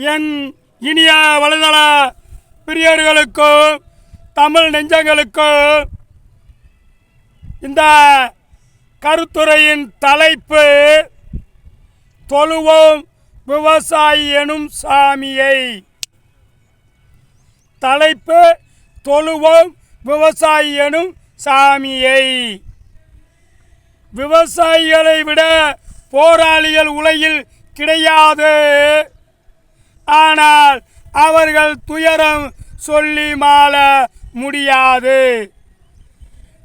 என் இனிய வலைதள பிரியர்களுக்கும் தமிழ் நெஞ்சங்களுக்கும் இந்த கருத்துரையின் தலைப்பு தொழுவோம் விவசாயி எனும் சாமியை. தலைப்பு தொழுவோம் விவசாயி எனும் சாமியை. விவசாயிகளை விட போராளிகள் உலகில் கிடையாது. ஆனால் அவர்கள் துயரம் சொல்லி மாள முடியாது.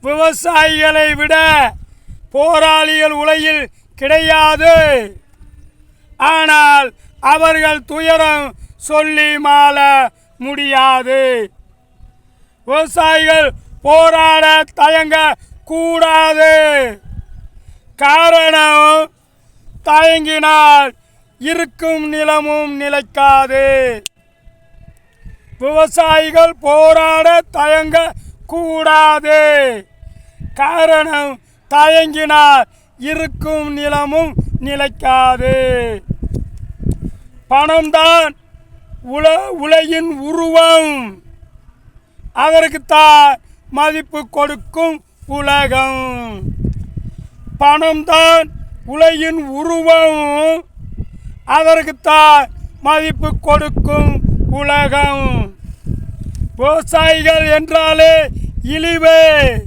விவசாயிகளை விட போராளிகள் உலகில் கிடையாது. ஆனால் அவர்கள் துயரம் சொல்லி மாள முடியாது. விவசாயிகள் போராட தயங்க கூடாது. காரணம் தயங்கினால் இருக்கும் நிலமும் நிலைக்காது. விவசாயிகள் போராட தயங்க கூடாது காரணம் தயங்கினால் இருக்கும் நிலமும் நிலைக்காது. பணம்தான் உல உலகின் உருவம். அதற்குத்தான் மதிப்பு கொடுக்கும் உலகம். பணம்தான் உலகின் உருவம். அதற்குத்தான் மதிப்பு கொடுக்கும் உலகம். விவசாயிகள் என்றாலே இழிவு.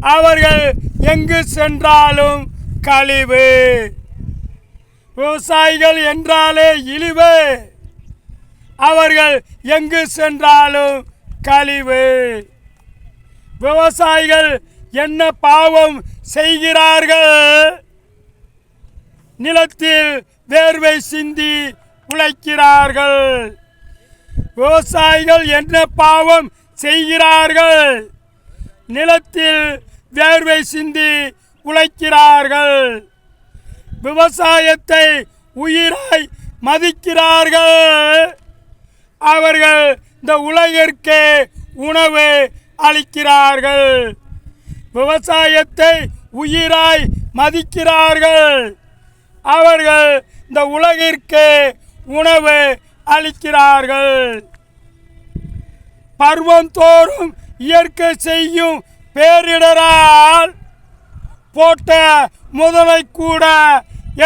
அவர்கள் எங்கு சென்றாலும் கழிவு. விவசாயிகள் என்றாலே இழிவு. அவர்கள் எங்கு சென்றாலும் கழிவு. விவசாயிகள் என்ன பாவம் செய்கிறார்கள்? நிலத்தில் வேர்வை சிந்தி உழைக்கிறார்கள் விவசாயிகள் என்ன பாவம் செய்கிறார்கள்? நிலத்தில் வேர்வை சிந்தி உழைக்கிறார்கள் விவசாயத்தை உயிராய் மதிக்கிறார்கள். அவர்கள் இந்த உலகிற்கு உணவு அளிக்கிறார்கள். விவசாயத்தை உயிராய் மதிக்கிறார்கள். அவர்கள் இந்த உலகிற்கு உணவு அளிக்கிறார்கள். பருவம் தோறும் இயற்கை செய்யும் பேரிடரால் போட்ட முதலை கூட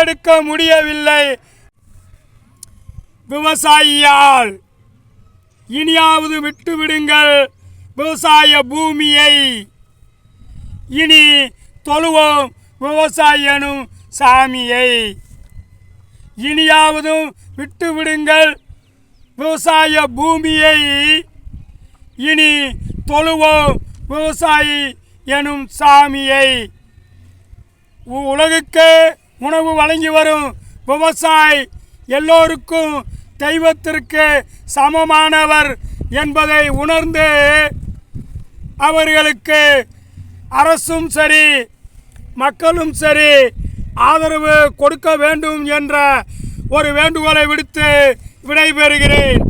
எடுக்க முடியவில்லை. விவசாயியால் இனியாவது விட்டுவிடுங்கள் விவசாய பூமியை. இனி தொழுவோம் விவசாயனும் சாமியை இனியாவதும் விட்டு விடுங்கள் விவசாய பூமியை இனி தொழுவோம் விவசாயி எனும் சாமியை. உ- உலகுக்கு உணவு வழங்கி வரும் விவசாயி எல்லோருக்கும் தெய்வத்திற்கு சமமானவர் என்பதை உணர்ந்து அவர்களுக்கு அரசும் சரி மக்களும் சரி ஆதரவு கொடுக்க வேண்டும் என்ற ஒரு வேண்டுகோளை விடுத்து விடைபெறுகிறேன்.